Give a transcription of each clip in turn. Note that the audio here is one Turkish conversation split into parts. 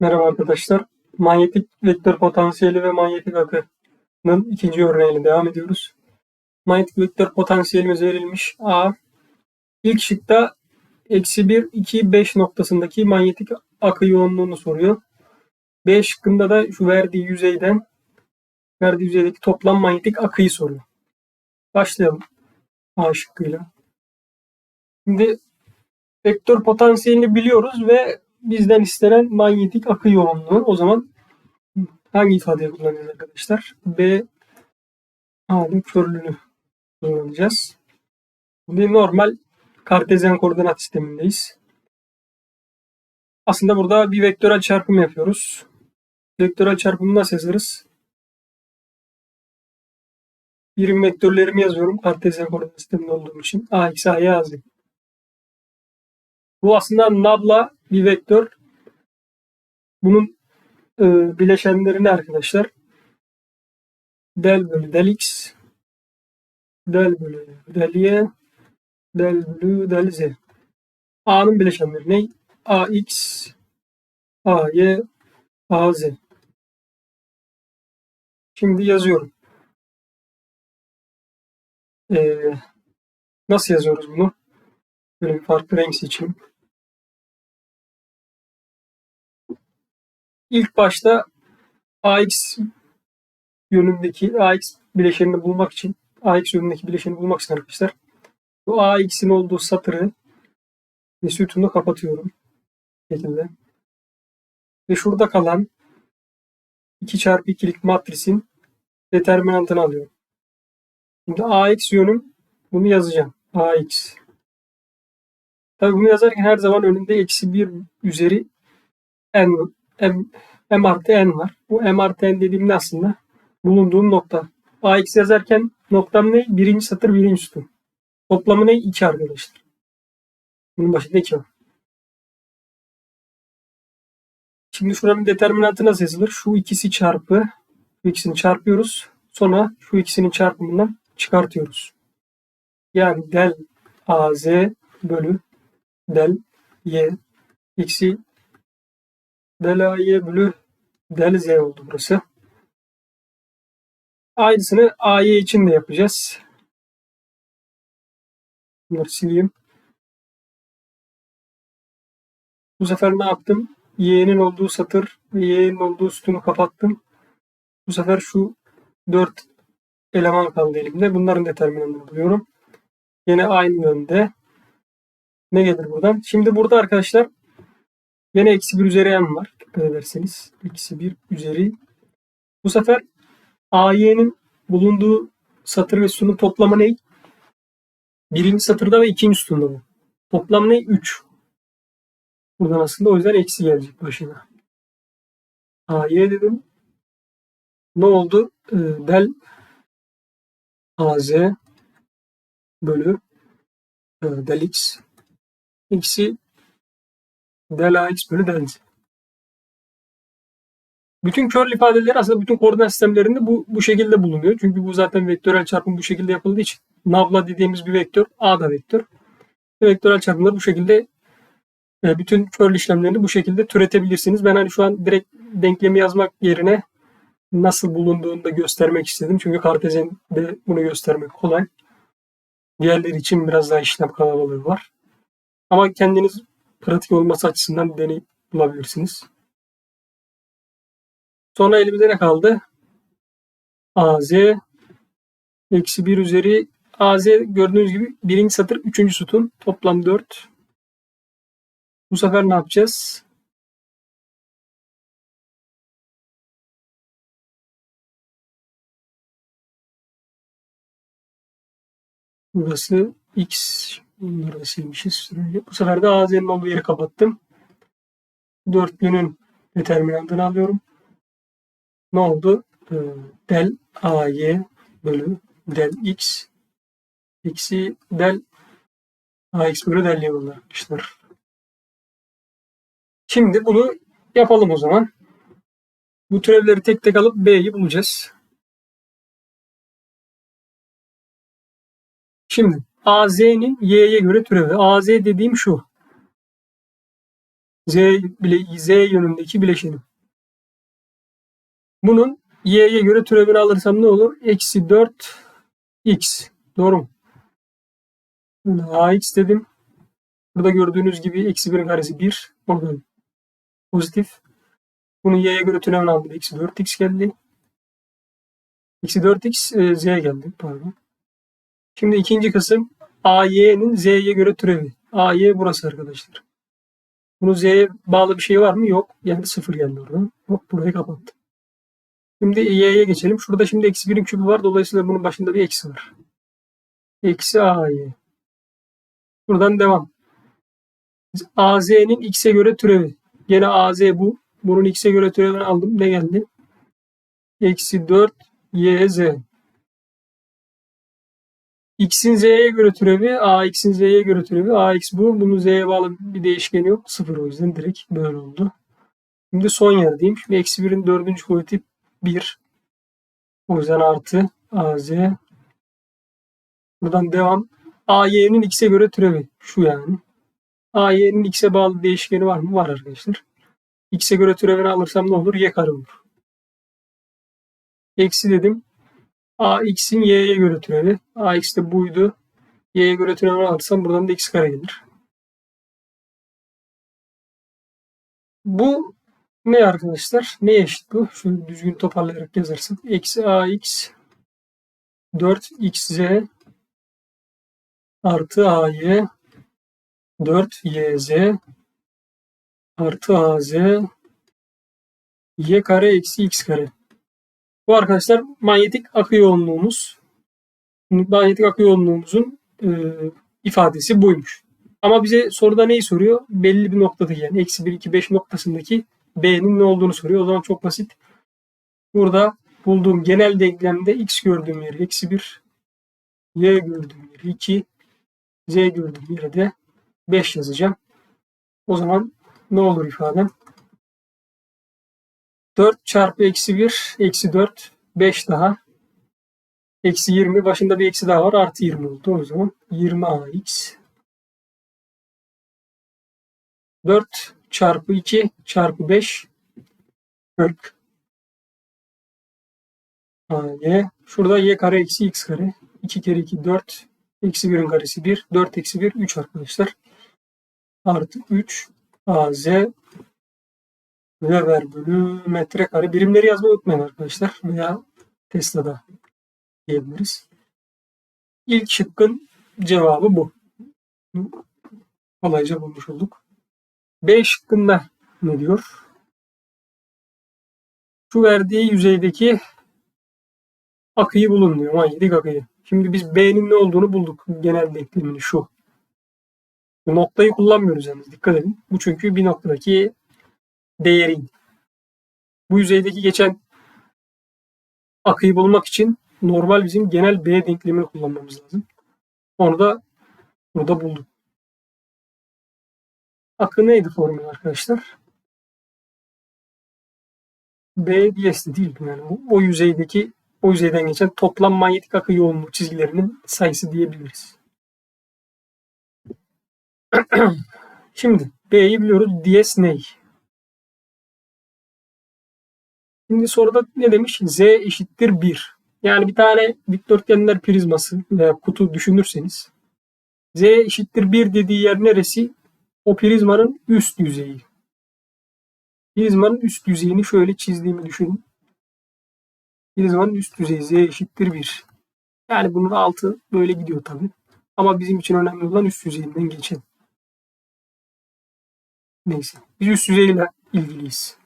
Merhaba arkadaşlar. Manyetik vektör potansiyeli ve manyetik akının ikinci örneğiyle devam ediyoruz. Manyetik vektör potansiyelimiz verilmiş. A. İlk şıkta eksi 1, 2, 5 noktasındaki manyetik akı yoğunluğunu soruyor. B şıkkında da şu verdiği yüzeyden verdiği yüzeydeki toplam manyetik akıyı soruyor. Başlayalım A şıkkıyla. Şimdi vektör potansiyelini biliyoruz ve bizden istenen manyetik akı yoğunluğu. O zaman hangi ifadeyi kullanacağız arkadaşlar? B A'nın körlüğünü kullanacağız. Şimdi normal kartezyen koordinat sistemindeyiz. Aslında burada bir vektörel çarpım yapıyoruz. Vektörel çarpımı nasıl yazarız? Birim vektörlerimi yazıyorum. Kartezyen koordinat sisteminde olduğum için. A, X, A'ya yazdım. Bu aslında nabla bir vektör. Bunun e, bileşenleri arkadaşlar? Del bölü del x, del bölü del y, del bölü del z. A'nın bileşenleri ne? ax, ay, az. Şimdi yazıyorum. Ee, nasıl yazıyoruz bunu? Böyle farklı renk seçeyim. İlk başta AX yönündeki AX bileşenini bulmak için AX yönündeki bileşeni bulmak için arkadaşlar bu AX'in olduğu satırı ve sütunu kapatıyorum. Bu şekilde. Ve şurada kalan 2 çarpı 2'lik matrisin determinantını alıyorum. Şimdi AX yönüm bunu yazacağım. AX. Tabi bunu yazarken her zaman önünde eksi 1 üzeri n m, artı n var. Bu m artı n dediğimde aslında bulunduğum nokta. AX yazarken noktam ne? Birinci satır birinci sütun. Toplamı ne? 2 arkadaşlar. Bunun başında 2 var. Şimdi şuranın determinantı nasıl yazılır? Şu ikisi çarpı şu ikisini çarpıyoruz. Sonra şu ikisinin çarpımından çıkartıyoruz. Yani del AZ bölü del Y eksi del AY bölü del Z oldu burası. Aynısını AY için de yapacağız. Bunları sileyim. Bu sefer ne yaptım? Y'nin olduğu satır ve Y'nin olduğu sütunu kapattım. Bu sefer şu 4 eleman kaldı elimde. Bunların determinantını buluyorum. Yine aynı yönde. Ne gelir buradan? Şimdi burada arkadaşlar yine eksi 1 üzeri m var. Dikkat ederseniz. Eksi 1 üzeri. Bu sefer AY'nin bulunduğu satır ve sütunun toplamı ne? Birinci satırda ve ikinci sütunda bu. Toplam ne? 3. Buradan aslında o yüzden eksi gelecek başına. AY dedim. Ne oldu? Ee, del AZ bölü e, del X eksi del AX bölü del Z. Bütün curl ifadeleri aslında bütün koordinat sistemlerinde bu, bu şekilde bulunuyor. Çünkü bu zaten vektörel çarpım bu şekilde yapıldığı için. Nabla dediğimiz bir vektör, A da vektör. Vektörel çarpımları bu şekilde e, bütün curl işlemlerini bu şekilde türetebilirsiniz. Ben hani şu an direkt denklemi yazmak yerine nasıl bulunduğunu da göstermek istedim. Çünkü kartezende bunu göstermek kolay. Diğerleri için biraz daha işlem kalabalığı var. Ama kendiniz pratik olması açısından deneyip bulabilirsiniz. Sonra elimizde ne kaldı? AZ eksi 1 üzeri AZ gördüğünüz gibi birinci satır üçüncü sütun toplam 4. Bu sefer ne yapacağız? Burası X. Bunları da silmişiz. Bu sefer de AZ'nin olduğu yeri kapattım. Dörtlünün determinantını alıyorum. Ne oldu? Ee, del AY bölü del X eksi del AX bölü del Y bunlar arkadaşlar. Şimdi bunu yapalım o zaman. Bu türevleri tek tek alıp B'yi bulacağız. Şimdi AZ'nin Y'ye göre türevi. AZ dediğim şu. Z, bile, Z yönündeki bileşenim. Bunun y'ye göre türevini alırsam ne olur? Eksi 4 x. Doğru mu? ax dedim. Burada gördüğünüz gibi eksi 1'in karesi 1. Burada pozitif. Bunu y'ye göre türevini aldım. Eksi 4x geldi. Eksi 4x e, z'ye geldi. Pardon. Şimdi ikinci kısım AY'nin Z'ye göre türevi. AY burası arkadaşlar. Bunun Z'ye bağlı bir şey var mı? Yok. Yani sıfır geldi oradan. Hop burayı kapattım. Şimdi Y'ye geçelim. Şurada şimdi eksi 1'in küpü var. Dolayısıyla bunun başında bir eksi var. Eksi AY. Buradan devam. AZ'nin x'e göre türevi. Gene AZ bu. Bunun x'e göre türevini aldım. Ne geldi? Eksi 4 YZ. X'in Z'ye göre türevi, AX'in Z'ye göre türevi. AX bu. Bunun Z'ye bağlı bir değişkeni yok. Sıfır o yüzden direkt böyle oldu. Şimdi son yerdeyim. Şimdi eksi 1'in dördüncü kuvveti 1. O yüzden artı AZ. Buradan devam. AY'nin X'e göre türevi. Şu yani. AY'nin X'e bağlı değişkeni var mı? Var arkadaşlar. X'e göre türevini alırsam ne olur? Y kare olur. Eksi dedim. AX'in Y'ye göre türevi. AX de buydu. Y'ye göre türevini alırsam buradan da X kare gelir. Bu ne arkadaşlar? Ne eşit bu? Şöyle düzgün toparlayarak yazarsak. Eksi AX 4XZ artı AY 4YZ artı AZ Y kare eksi X kare. Bu arkadaşlar manyetik akı yoğunluğumuz. Manyetik akı yoğunluğumuzun e, ifadesi buymuş. Ama bize soruda neyi soruyor? Belli bir noktadaki yani eksi 1, 2, 5 noktasındaki B'nin ne olduğunu soruyor. O zaman çok basit. Burada bulduğum genel denklemde x gördüğüm yeri eksi 1, y gördüğüm yeri 2, z gördüğüm yere de 5 yazacağım. O zaman ne olur ifadem? 4 çarpı eksi 1 eksi 4 5 daha. Eksi 20 başında bir eksi daha var artı 20 oldu. O zaman 20 ax 4 çarpı 2 çarpı 5 40 y. Şurada y kare eksi x kare. 2 kere 2 4 eksi 1'in karesi 1 4 eksi 1 3 arkadaşlar. Artı 3 az Weber bölü metrekare birimleri yazmayı unutmayın arkadaşlar. Veya Tesla'da diyebiliriz. İlk şıkkın cevabı bu. Kolayca bulmuş olduk. B şıkkında ne diyor? Şu verdiği yüzeydeki akıyı bulun diyor. Manyetik akıyı. Şimdi biz B'nin ne olduğunu bulduk. Genel denklemini şu. Bu noktayı kullanmıyoruz yalnız. Dikkat edin. Bu çünkü bir noktadaki değeri. Bu yüzeydeki geçen akıyı bulmak için normal bizim genel B denklemini kullanmamız lazım. Onu da burada bulduk. Akı neydi formülü arkadaşlar? B diyesi değil yani o, o yüzeydeki o yüzeyden geçen toplam manyetik akı yoğunluğu çizgilerinin sayısı diyebiliriz. Şimdi B'yi biliyoruz. Ds ney? Şimdi soruda ne demiş? Z eşittir 1. Yani bir tane dikdörtgenler prizması veya kutu düşünürseniz Z eşittir 1 dediği yer neresi? O prizmanın üst yüzeyi. Prizmanın üst yüzeyini şöyle çizdiğimi düşünün. Prizmanın üst yüzeyi Z eşittir 1. Yani bunun altı böyle gidiyor tabi. Ama bizim için önemli olan üst yüzeyinden geçen. Neyse. Biz üst yüzeyle ilgiliyiz.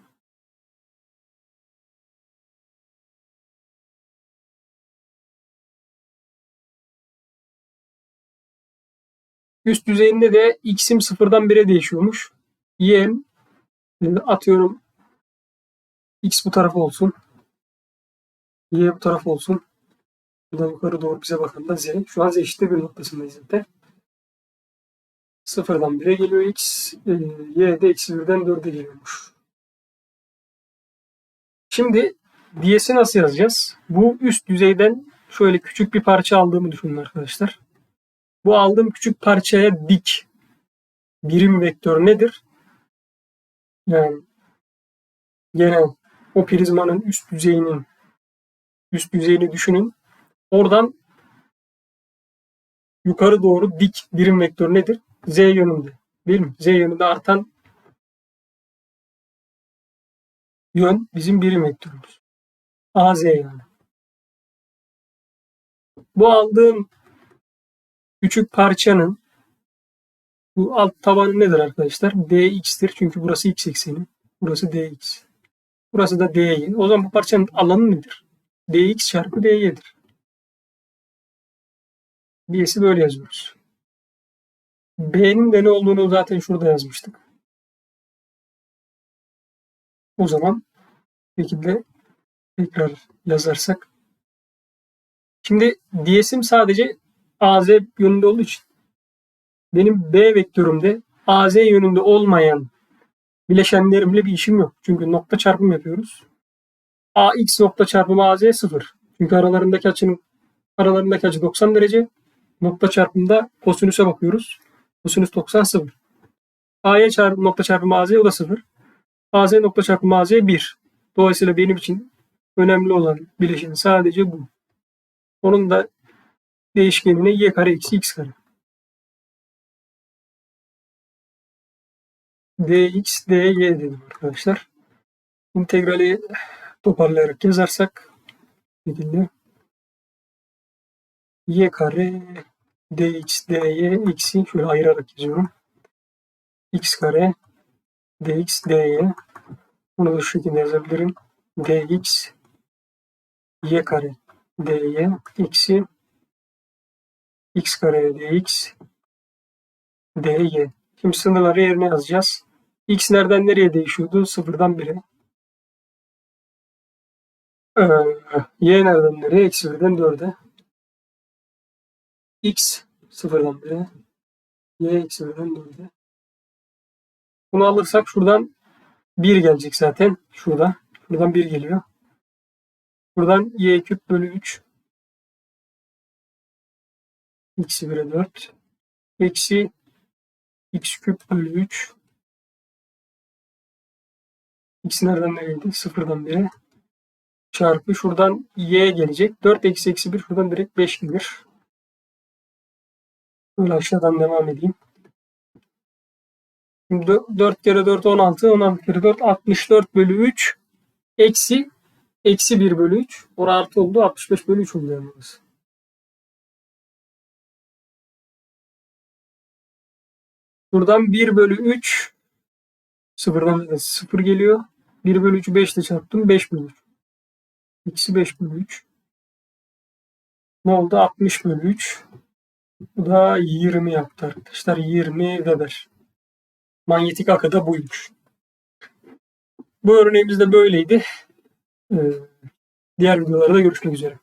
Üst düzeyinde de x'im sıfırdan 1'e değişiyormuş. y'm e, atıyorum x bu taraf olsun. y bu taraf olsun. Buradan yukarı doğru bize bakan da z. Şu an z eşittir bir noktasındayız zaten. Sıfırdan 1'e geliyor x. E, y de eksi 1'den 4'e geliyormuş. Şimdi diyesi nasıl yazacağız? Bu üst düzeyden şöyle küçük bir parça aldığımı düşünün arkadaşlar. Bu aldığım küçük parçaya dik birim vektör nedir? Yani gene o prizmanın üst yüzeyinin üst yüzeyini düşünün. Oradan yukarı doğru dik birim vektör nedir? Z yönünde. Değil mi? Z yönünde artan yön bizim birim vektörümüz. AZ yani. Bu aldığım küçük parçanın bu alt tabanı nedir arkadaşlar? dx'tir. Çünkü burası x ekseni. Burası dx. Burası da dy. O zaman bu parçanın alanı nedir? dx çarpı dy'dir. D'si böyle yazıyoruz. B'nin de ne olduğunu zaten şurada yazmıştık. O zaman şekilde tekrar yazarsak. Şimdi DS'im sadece AZ yönünde olduğu için benim B vektörümde AZ yönünde olmayan bileşenlerimle bir işim yok. Çünkü nokta çarpım yapıyoruz. AX nokta çarpımı AZ 0. Çünkü aralarındaki açının aralarındaki açı 90 derece. Nokta çarpımda kosinüse bakıyoruz. Kosinüs 90 0. AY çarpı nokta çarpımı AZ o da 0. AZ nokta çarpımı AZ 1. Dolayısıyla benim için önemli olan bileşen sadece bu. Onun da değişkenine y kare eksi x kare. dx dy dedim arkadaşlar. İntegrali toparlayarak yazarsak şekilde y kare dx dy eksi şöyle ayırarak yazıyorum. x kare dx dy bunu da şu şekilde yazabilirim. dx y kare dy eksi x kare dx dy. Şimdi sınırları yerine yazacağız. X nereden nereye değişiyordu? Sıfırdan 1'e. Ee, y nereden nereye? Eksi 1'den 4'e. X sıfırdan 1'e. Y eksi 1'den 4'e. Bunu alırsak şuradan 1 gelecek zaten. Şurada. Şuradan 1 geliyor. Buradan y küp bölü 3. Eksi 1'e 4. Eksi x küp bölü 3 x nereden nereydi? Sıfırdan 1'e çarpı şuradan y gelecek. 4 eksi eksi 1 şuradan direkt 5 gelir. Böyle aşağıdan devam edeyim. Şimdi 4 kere 4 16, 16 kere 4 64 bölü 3 eksi eksi 1 bölü 3. Orada artı oldu 65 bölü 3 oldu yani burası. Buradan 1 bölü 3 sıfırdan 0 geliyor. 1 bölü 3'ü 5 ile çarptım. 5 bölü 3. Eksi 5 bölü 3. Ne oldu? 60 bölü 3. Bu da 20 yaptı arkadaşlar. 20 Weber. Manyetik akı da buymuş. Bu örneğimiz de böyleydi. Ee, diğer videolarda görüşmek üzere.